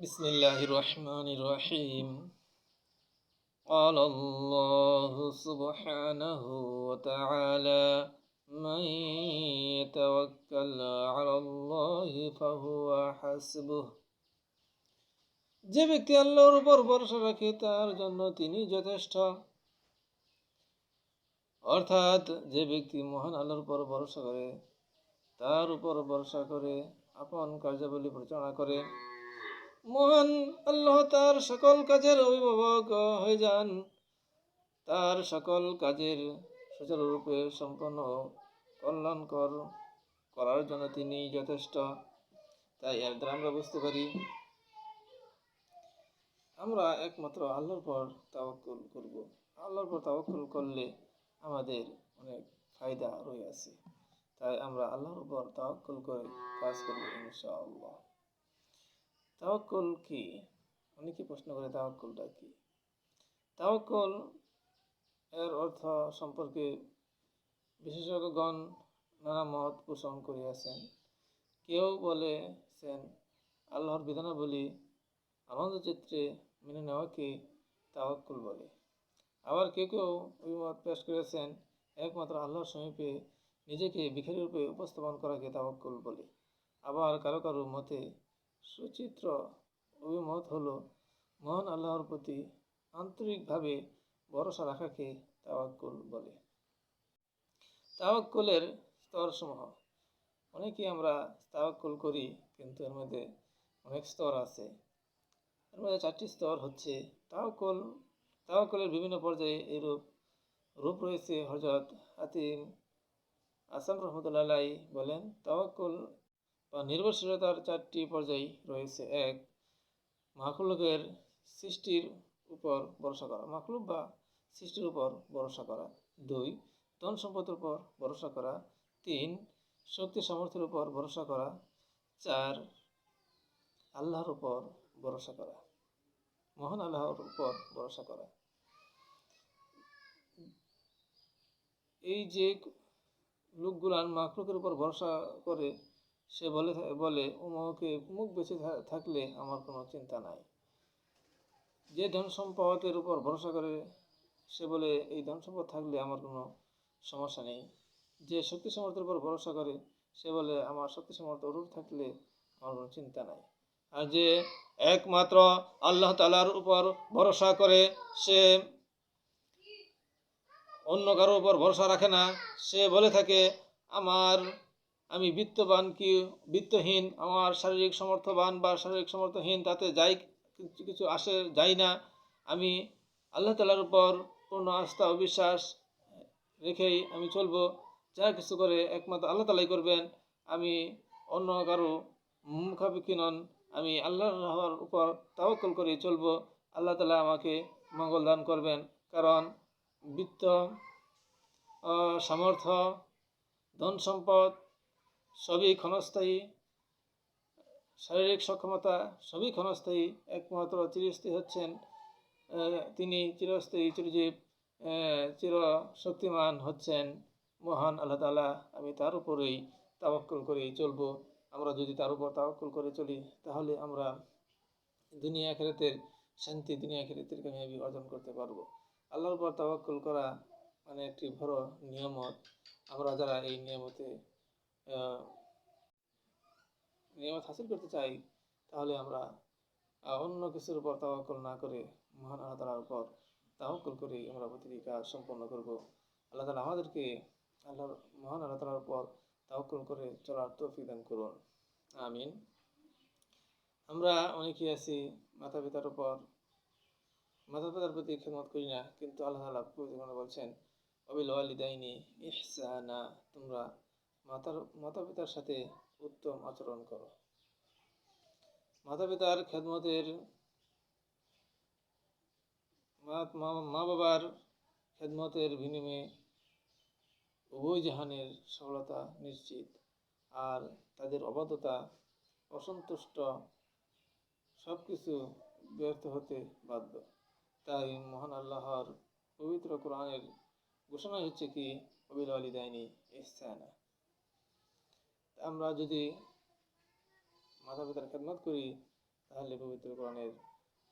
بسم الله الرحمن الرحيم قال الله سبحانه وتعالى من يتوكل على الله فهو حسبه যে ব্যক্তি আল্লাহর উপর ভরসা রাখে তার জন্য তিনি যথেষ্ট অর্থাৎ যে ব্যক্তি মহান আল্লাহর উপর ভরসা করে তার উপর ভরসা করে আপন কার্যাবলী পরিচালনা করে মহান আল্লাহ তার সকল কাজের অভিভাবক হয়ে যান। তার সকল কাজের সুচারুরূপে সম্পন্ন কল্যাণকর করার জন্য তিনি যথেষ্ট। তাই এর দ্বারা আমরা বুঝতে পারি, আমরা একমাত্র আল্লাহর পর তাওয়াক্কুল করব। আল্লাহর পর তাওয়াক্কুল করলে আমাদের অনেক ফায়দা রয়ে আছে। তাই আমরা আল্লাহর উপর তাওয়াক্কুল করে কাজ করব ইনশাআল্লাহ। তাওয়াক্কুল কি? অনেকে প্রশ্ন করে তাওয়াক্কুলটা কি? তাওয়াক্কুল এর অর্থ সম্পর্কে বিশেষজ্ঞগণ নানা মত পোষণ করিয়াছেন। কেউ বলেছেন, আল্লাহর বিধানাবলী আনন্দ চিত্রে মেনে নেওয়াকে তাওয়াক্কুল বলে। আবার কেউ কেউ অভিমত পেশ করেছেন, একমাত্র আল্লাহর সমীপে নিজেকে ভিখারি রূপে উপস্থাপন করাকে তাওয়াক্কুল বলে। আবার কারও কারও মতে সুচিত্র অভিমত হলো, মহান আল্লাহর প্রতি আন্তরিকভাবে ভরসা রাখাকে তাওয়াক্কুল বলে। তাওয়াক্কুলের স্তরসমূহ, অনেকেই আমরা তাওয়াক্কুল করি, কিন্তু এর মধ্যে অনেক স্তর আছে। এর মধ্যে চারটি স্তর হচ্ছে তাওয়াক্কুল। তাওয়াক্কুলের বিভিন্ন পর্যায়ে এই রূপ রূপ রয়েছে। হজরত হাতিম আসাম রহমতুল্লাহ বলেন, তাওয়াক্কুল বা নির্ভরশীলতার চারটি পর্যায় রয়েছে। এক, মাখলুকের সৃষ্টির উপর ভরসা করা। মাখলুক বা সৃষ্টির উপর ভরসা করা। দুই, ধন সম্পদের উপর ভরসা করা। তিন, শক্তি সামর্থ্যের উপর ভরসা করা। চার, আল্লাহর উপর ভরসা করা। মহান আল্লাহর উপর ভরসা করা। এই যে লোকগুলান মাখলুকের উপর ভরসা করে সে বলে বলে উমুকে মুখ বেঁচে থাকলে আমার কোনো চিন্তা নাই। যে ধন সম্পদের উপর ভরসা করে, সে বলে, এই ধন সম্পদ থাকলে আমার কোনো সমস্যা নেই। যে শক্তি সামর্থ্যের উপর ভরসা করে, সে বলে, আমার শক্তি সামর্থ্য অরূপ থাকলে আমার কোনো চিন্তা নাই। আর যে একমাত্র আল্লাহ তালার উপর ভরসা করে, সে অন্য কারোর উপর ভরসা রাখে না, সে বলে থাকে, আমার আমি বিত্তবান কি বিত্তহীন, আমার শারীরিক সমর্থবান বা শারীরিক সমর্থহীন তাতে যাই, কিছু আসে, যাই না, আমি আল্লাহ তালার উপর পূর্ণ আস্থা ও বিশ্বাস রেখেই আমি চলবো। যা কিছু করে একমাত্র আল্লাহ তালাই করবেন, আমি অন্য কারও মুখাপেক্ষী নন, আমি আল্লাহর উপর তাওয়াক্কল করে চলব। আল্লাহ তালা আমাকে মঙ্গল দান করবেন, কারণ বৃত্ত সামর্থ্য, ধন সম্পদ সবই ক্ষণস্থায়ী। শারীরিক সক্ষমতা সবই ক্ষণস্থায়ী। একমাত্র চিরস্থায়ী হচ্ছেন তিনি চিরস্থায়ী, চিরজীব চির শক্তিমান হচ্ছেন মহান আল্লাহ তালা আমি তার উপরেই তাওয়াক্কুল করেই চলব। আমরা যদি তার উপর তাওয়াক্কুল করে চলি, তাহলে আমরা দুনিয়া খেরাতের শান্তি, দুনিয়া খেরাতের কামিয়াবি অর্জন করতে পারব। আল্লাহর উপর তাওয়াক্কুল করা মানে একটি বড় নিয়ামত। আমরা যারা এই নিয়ামতে নিয়ামত হাসিল করতে চাই, তাহলে আমরা অন্য কিছুর উপর তাওয়াক্কুল না করে মহান আল্লাহ তালার উপর তাওয়াক্কুল করে আমরা প্রতিটি কাজ সম্পন্ন করব। আল্লাহ তালা আমাদেরকে আল্লাহর মহান আল্লাহ তালার উপর তাওয়াক্কুল করে চলার তৌফিক দান করুন। আমিন। আমরা অনেকেই আছি মাতা পিতার উপর মাতা পিতার প্রতি খেদমত করি না, কিন্তু আল্লাহ তালা বলছেন, অবিল ওয়ালিদাইনি ইহসানা তোমরা মাতার মাতা পিতার সাথে উত্তম আচরণ করো। মাতা পিতার খেদমতের, মা বাবার খেদমতের বিনিময়ে উভয় জাহানের সফলতা নিশ্চিত আর তাদের অবাধতা অসন্তুষ্ট সব কিছু ব্যর্থ হতে বাধ্য। তাই মহান আল্লাহর পবিত্র কোরআনের ঘোষণা হচ্ছে কি অবিল আলী দেয়নি ইস্তানা আমরা যদি মাথা পিতার খেদমত করি, তাহলে পবিত্র কোরআনের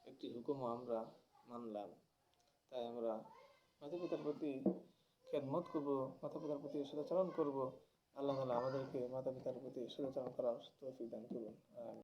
একটি হুকুমও আমরা মানলাম। তাই আমরা মাতা পিতার প্রতি খেদমত করব মাতা পিতার প্রতি সদাচরণ করব। আল্লাহ তালা আমাদেরকে মাতা পিতার প্রতি সদাচরণ করার তৌফিক দান করুন।